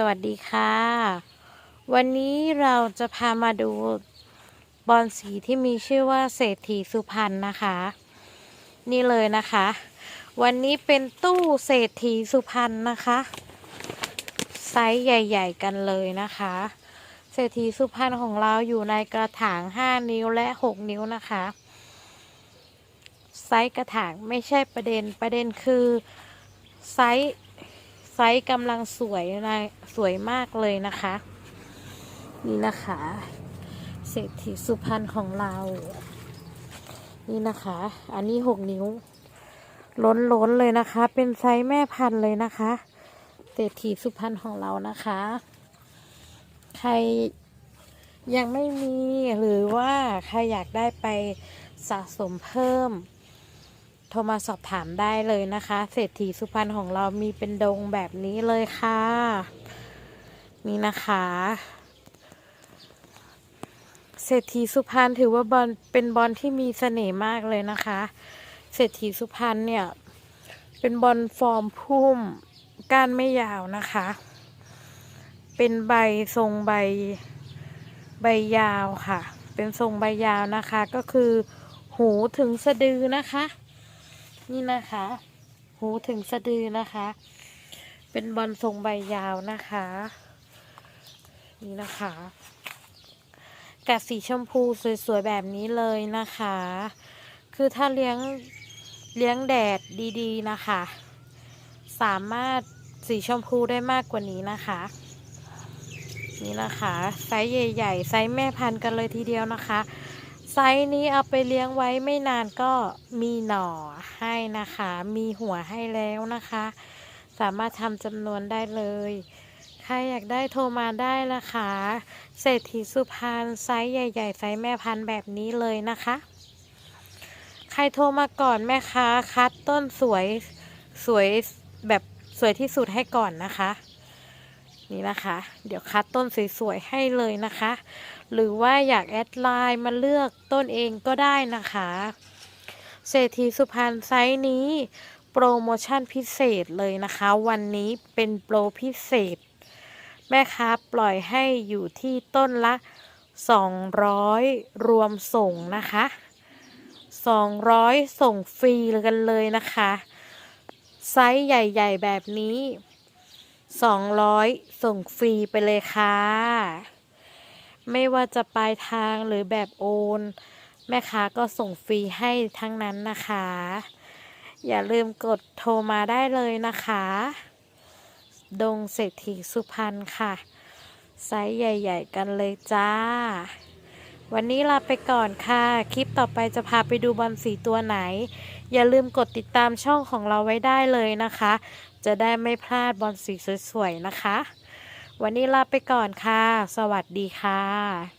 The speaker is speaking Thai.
สวัสดีค่ะ วันนี้เราจะพามาดูบอลสีที่มีชื่อว่าเศรษฐีสุพรรณนะคะ นี่เลยนะคะ วันนี้เป็นตู้เศรษฐีสุพรรณนะคะไซส์ใหญ่ ๆ กันเลยนะคะ เศรษฐีสุพรรณของเราอยู่ในกระถาง 5 นิ้วและ 6 นิ้วนะคะ ไซส์กระถางไม่ใช่ประเด็นประเด็นคือไซส์ ไซส์กำลังสวยนะสวยมากเลยนะคะ นี่นะคะ เศรษฐีสุพรรณของเรา นี่นะคะ อันนี้หกนิ้ว ล้นล้นๆเลยนะคะ เป็นไซส์แม่พันธุ์เลยนะคะ เศรษฐีสุพรรณของเรานะคะ ใครยังไม่มีหรือว่าใครอยากได้ไปสะสมเพิ่ม โทรมาสอบถามได้เลยนะคะ เศรษฐีสุพรรณของเรามีเป็นดงแบบนี้เลยค่ะ นี่นะคะ เศรษฐีสุพรรณถือว่าบอลเป็นบอลที่มีเสน่ห์มากเลยนะคะ เศรษฐีสุพรรณเนี่ย เป็นบอลฟอร์มพุ่มก้านไม่ยาวนะคะ เป็นใบทรงใบใบยาวค่ะ เป็นทรงใบยาวนะคะก็คือ หูถึงสะดือนะคะ นี่นะคะ หูถึงสะดือนะคะ เป็นบอลทรงใบยาวนะคะ นี่นะคะกัดสีชมพูสวยๆแบบนี้เลยนะคะ คือถ้าเลี้ยงเลี้ยงแดดดีๆนะคะ สามารถสีชมพูได้มากกว่านี้นะคะ นี่นะคะ ไซส์ใหญ่ๆ ไซส์แม่พันธุ์กันเลยทีเดียวนะคะ ซส์นี้เอาไปเลี้ยงไว้ไม่นานก็มีหน่อให้นะคะ มีหัวให้แล้วนะคะ สามารถทำจำนวนได้เลย ใครอยากได้โทรมาได้นะคะ เศรษฐีสุพรรณไซส์ใหญ่ ๆ ไซส์แม่พันธุ์แบบนี้เลยนะคะ ใครโทรมาก่อนแม่ค้าคัดต้นสวยสวยแบบสวยที่สุดให้ก่อนนะคะ นี่นะคะ เดี๋ยวคัดต้นสวยๆให้เลยนะคะ หรือว่าอยากแอดไลน์มาเลือกต้นเองก็ได้นะคะ เศรษฐีสุพรรณไซส์นี้ โปรโมชั่นพิเศษเลยนะคะ วันนี้เป็นโปรพิเศษ แม่ค้าปล่อยให้อยู่ที่ต้นละ 200 รวมส่งนะคะ 200 ส่งฟรีกันเลยนะคะ ไซส์ใหญ่ ๆ แบบนี้ 200 ส่งฟรีไปเลยค่ะ ไม่ว่าจะปลายทางหรือแบบโอน แม่ค้าก็ส่งฟรีให้ทั้งนั้นนะคะ อย่าลืมกดโทรมาได้เลยนะคะ ดงเศรษฐีสุพรรณค่ะ ไซส์ใหญ่ ๆ กันเลยจ้า วันนี้ลาไปก่อนค่ะ คลิปต่อไปจะพาไปดูบอลสีตัวไหน อย่าลืมกดติดตามช่องของเราไว้ได้เลยนะคะ จะได้ไม่พลาดบอลสีสวยๆนะคะ วันนี้ลาไปก่อนค่ะ สวัสดีค่ะ